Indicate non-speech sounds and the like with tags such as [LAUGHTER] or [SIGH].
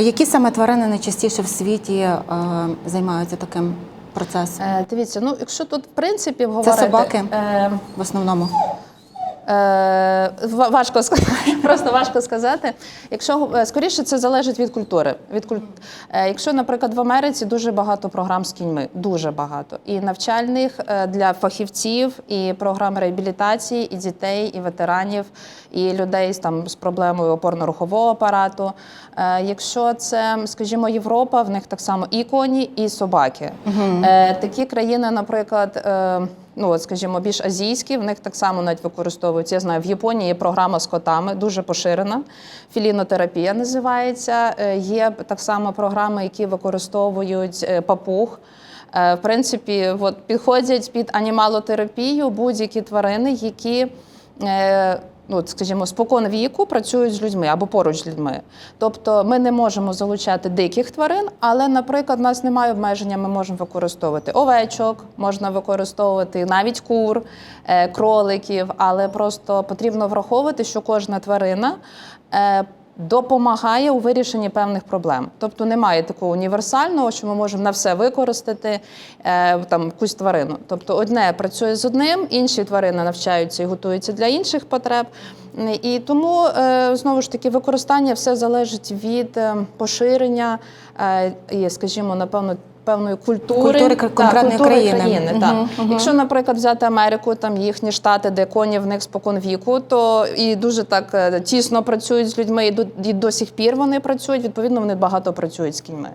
Які саме тварини найчастіше в світі е, займаються таким процесом? Е, дивіться, ну якщо тут в принципі говорити... собаки? Е, В основному Е, важко сказати, [LAUGHS] просто важко сказати. Якщо е, скоріше це залежить від культури. Від куль... е, Якщо, наприклад, в Америці дуже багато програм з кіньми, дуже багато і навчальних е, для фахівців, і програм реабілітації, і дітей, і ветеранів, і людей з там з проблемою опорно-рухового апарату. Е, Якщо це, скажімо, Європа, в них так само і коні, і собаки. Е, Такі країни, наприклад. Ну от, скажімо, більш азійські, в них так само навіть використовуються. Я знаю, в Японії є програма з котами, дуже поширена. Філінотерапія називається. Е, Є так само програми, які використовують е, папуг. Е, В принципі, от, підходять під анімалотерапію будь-які тварини, які. Е, Ну, скажімо, спокон віку працюють з людьми або поруч з людьми. Тобто ми не можемо залучати диких тварин, але, наприклад, у нас немає обмеження, ми можемо використовувати овечок, можна використовувати навіть кур, е, кроликів, але просто потрібно враховувати, що кожна тварина. Допомагає у вирішенні певних проблем, тобто немає такого універсального, що ми можемо на все використати е, там якусь тварину. Тобто, одне працює з одним, інші тварини навчаються і готуються для інших потреб. І тому е, знову ж таки використання все залежить від е, поширення і, скажімо, напевно. Певної культури, Культури та, конкретної культури країни. країни Мгм, так. угу. Якщо, наприклад, взяти Америку, там їхні штати, де коні в них спокон віку, то і дуже так е, тісно працюють з людьми, і до, і до сих пір вони працюють. Відповідно, вони багато працюють з кіньми.